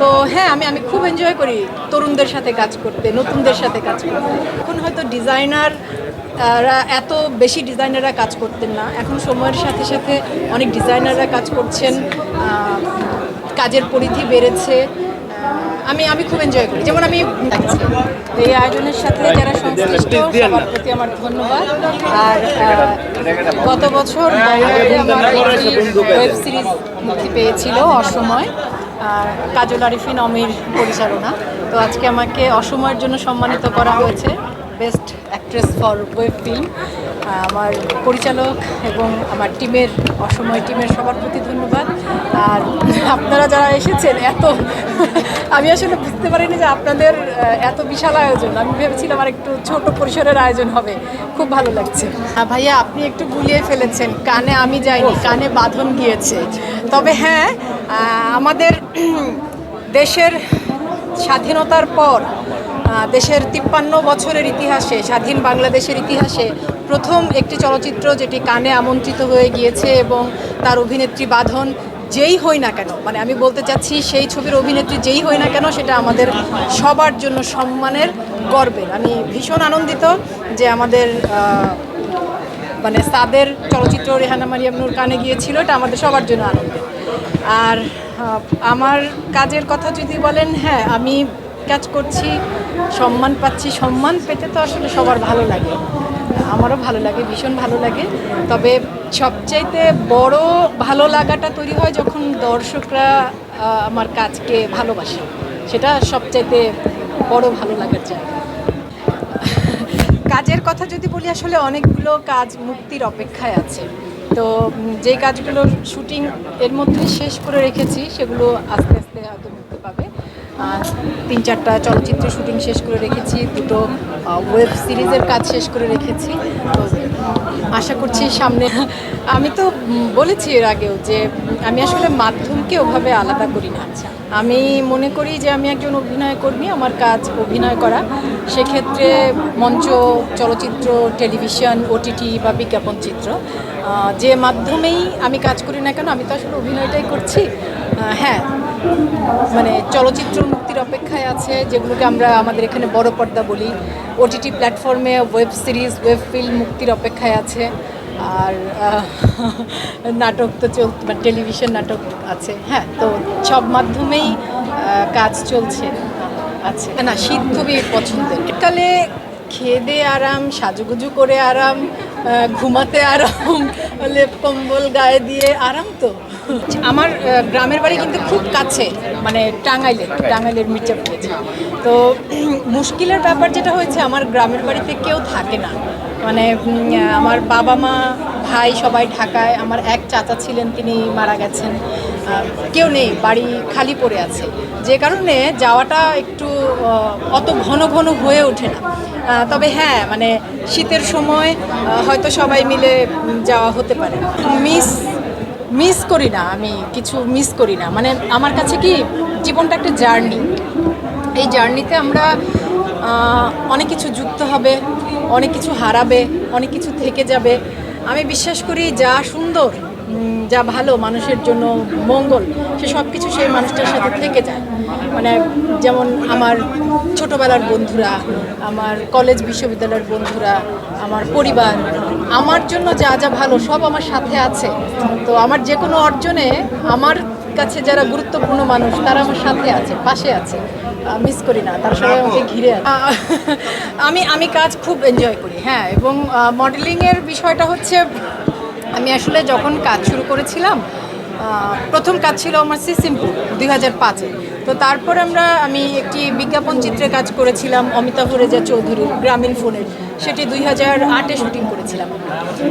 তো হ্যাঁ আমি আমি খুব এনজয় করি তরুণদের সাথে কাজ করতে, নতুনদের সাথে কাজ করতে। এখন হয়তো ডিজাইনার এত বেশি ডিজাইনাররা কাজ করতেন না। এখন সময়ের সাথে সাথে অনেক ডিজাইনাররা কাজ করছেন কাজের পরিধি বেড়েছে। আমি আমি খুব এনজয় করি। যেমন আমি এই আয়োজনের সাথে যারা সংশ্লিষ্ট, সবার প্রতি আমার ধন্যবাদ। আর গত বছর আমার ওয়েব সিরিজ মুক্তি পেয়েছিল অসময়। কাজল আরিফিন, অমির পরিচালনা। তো আজকে আমাকে অসময়ের জন্য সম্মানিত করা হয়েছে best actress for web film আমার পরিচালক এবং আমার টিমের, অসময় টিমের সবার প্রতি ধন্যবাদ। আর আপনারা যারা এসেছেন এত আমি আসলে বুঝতে পারিনি যে আপনাদের এত বিশাল আয়োজন। আমি ভেবেছিলাম আর একটু ছোট পরিসরের আয়োজন হবে। খুব ভালো লাগছে। আহ, ভাইয়া আপনি একটু গুলিয়ে ফেলেছেন। কানে আমি যাইনি কানে বাঁধন গিয়েছে। তবে হ্যাঁ আমাদের দেশের স্বাধীনতার পর দেশের তিপ্পান্ন বছরের ইতিহাসে স্বাধীন বাংলাদেশের ইতিহাসে প্রথম একটি চলচ্চিত্র যেটি কানে আমন্ত্রিত হয়ে গিয়েছে এবং তার অভিনেত্রী বাঁধন যেই হই না কেন মানে আমি বলতে চাচ্ছি সেই ছবির অভিনেত্রী যেই হই না কেন, সেটা আমাদের সবার জন্য সম্মানের গর্বের। আমি ভীষণ আনন্দিত যে আমাদের মানে সাদের চলচ্চিত্র রেহানা মারিয়াম নূর কানে গিয়েছিল, এটা আমাদের সবার জন্য আনন্দের। আর আমার কাজের কথা যদি বলেন হ্যাঁ আমি কাজ করছি, সম্মান পাচ্ছি, সম্মান পেতে তো আসলে সবার ভালো লাগে। আমারও ভালো লাগে, ভীষণ ভালো লাগে। তবে সবচাইতে বড় ভালো লাগাটা তৈরি হয় যখন দর্শকরা আমার কাজকে ভালোবাসে। সেটা সবচাইতে বড় ভালো লাগার জায়গা। কাজের কথা যদি বলি, আসলে অনেকগুলো কাজ মুক্তির অপেক্ষায় আছে। তো যে কাজগুলোর শুটিং এর মধ্যে শেষ করে রেখেছি, সেগুলো আস্তে আস্তে হয়তো তিন চারটা চলচ্চিত্র শুটিং শেষ করে রেখেছি, দুটো ওয়েব সিরিজের কাজ শেষ করে রেখেছি। তো আশা করছি সামনে, আমি তো বলেছি এর আগেও যে আমি আসলে মাধ্যমকে ওভাবে আলাদা করি না। আমি মনে করি যে আমি একজন অভিনয় কর্মী, আমার কাজ অভিনয় করা। সেক্ষেত্রে মঞ্চ, চলচ্চিত্র, টেলিভিশন ওটিটি বা বিজ্ঞাপন চিত্র যে মাধ্যমেই আমি কাজ করি না কেন, আমি তো আসলে অভিনয়টাই করছি। হ্যাঁ মানে চলচ্চিত্র মুক্তির অপেক্ষায় আছে, যেগুলোকে আমরা আমাদের এখানে বড় পর্দা বলি। ওটিটি প্ল্যাটফর্মে ওয়েব সিরিজ ওয়েব ফিল্ম মুক্তির অপেক্ষায় আছে। আর নাটক তো চল টেলিভিশন নাটক আছে। হ্যাঁ তো সব মাধ্যমেই কাজ চলছে, আছে। না, শীত খুবই পছন্দের। শীতকালে খেয়ে আরাম, সাজুগুজু করে আরাম ঘুমাতে আরাম, লেপ কম্বল গায়ে দিয়ে আরাম তো। আমার গ্রামের বাড়ি কিন্তু খুব কাছে মানে টাঙ্গাইলে, টাঙ্গাইলের মির্জা পেয়েছে তো মুশকিলের ব্যাপার যেটা হয়েছে, আমার গ্রামের বাড়িতে কেউ থাকে না। মানে আমার বাবা মা, ভাই সবাই ঢাকায়, আমার এক চাচা ছিলেন, তিনি মারা গেছেন। কেউ নেই, বাড়ি খালি পড়ে আছে। যে কারণে যাওয়াটা একটু অত ঘন ঘন হয়ে ওঠে না। তবে হ্যাঁ মানে শীতের সময় হয়তো সবাই মিলে যাওয়া হতে পারে। মিস মিস করি না, আমি কিছু মিস করি না। মানে আমার কাছে কি, জীবনটা একটা জার্নি। এই জার্নিতে আমরা অনেক কিছু যুক্ত হবে, অনেক কিছু হারাবে, অনেক কিছু থেকে যাবে। আমি বিশ্বাস করি যা সুন্দর যা ভালো মানুষের জন্য মঙ্গল, সে সব কিছু সেই মানুষটার সাথে থেকে যায়। মানে যেমন আমার ছোটোবেলার বন্ধুরা, আমার কলেজ বিশ্ববিদ্যালয়ের বন্ধুরা, আমার পরিবার, আমার জন্য যা যা ভালো সব আমার সাথে আছে। তো আমার যে কোনো অর্জনে আমার কাছে যারা গুরুত্বপূর্ণ মানুষ, তারা আমার সাথে আছে, পাশে আছে। মিস করি না, তার সবাই আমাকে ঘিরে আমি আমি কাজ খুব এনজয় করি হ্যাঁ এবং মডেলিংয়ের বিষয়টা হচ্ছে আমি আসলে যখন কাজ শুরু করেছিলাম প্রথম কাজ ছিল আমার সিসিমপুর দুই হাজার পাঁচে। তো তারপর আমরা, আমি একটি বিজ্ঞাপন চিত্রে কাজ করেছিলাম অমিতাভ রেজা চৌধুরীর গ্রামীণ ফোনের। সেটি দুই হাজার আটে শুটিং করেছিলাম।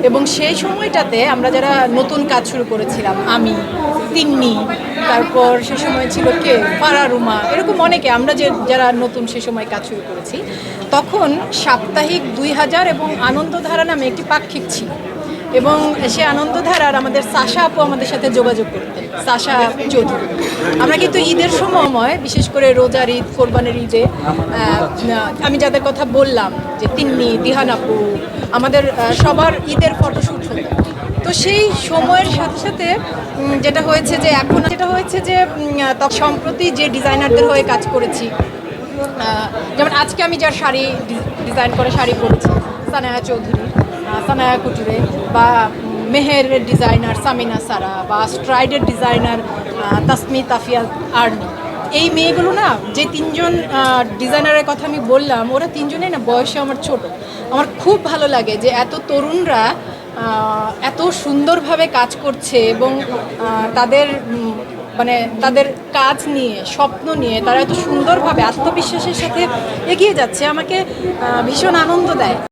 এবং সেই সময়টাতে আমরা যারা নতুন কাজ শুরু করেছিলাম, আমি, তিন্নি, তারপর সে সময় ছিল কে ফারারুমা এরকম অনেকে, আমরা যে যারা নতুন সে সময় কাজ শুরু করেছি, তখন সাপ্তাহিক দুই হাজার এবং আনন্দধারা নামে একটি পাক্ষিক ছিল। এবং সে আনন্দধারার আমাদের সাশা আপু আমাদের সাথে যোগাযোগ করতেন, সাশা চৌধুরী। আমরা কিন্তু ঈদের সময় বিশেষ করে রোজার ঈদ, কোরবানের ঈদে আমি যাদের কথা বললাম, যে তিন্নি দিহান আপু, আমাদের সবার ঈদের ফটোশ্যুট হতো। তো সেই সময়ের সাথে সাথে যেটা হয়েছে যে এখন, যেটা হয়েছে যে সম্প্রতি যে ডিজাইনারদের হয়ে কাজ করেছি যেমন আজকে আমি যার শাড়ি ডিজাইন করে শাড়ি পরেছি সানায়া চৌধুরী সানায়া কুটুরে বা উম, মেহেরের ডিজাইনার সামিনা সারা বা স্ট্রাইডের ডিজাইনার তাসমি তাফিয়া আর্নি। এই মেয়েগুলো না যে তিনজন ডিজাইনারের কথা আমি বললাম ওরা তিনজনেই না বয়সে আমার ছোট। আমার খুব ভালো লাগে যে এত তরুণরা এত সুন্দরভাবে কাজ করছে এবং তাদের মানে তাদের কাজ নিয়ে স্বপ্ন নিয়ে তারা এত সুন্দরভাবে আত্মবিশ্বাসের সাথে এগিয়ে যাচ্ছে আমাকে ভীষণ আনন্দ দেয়।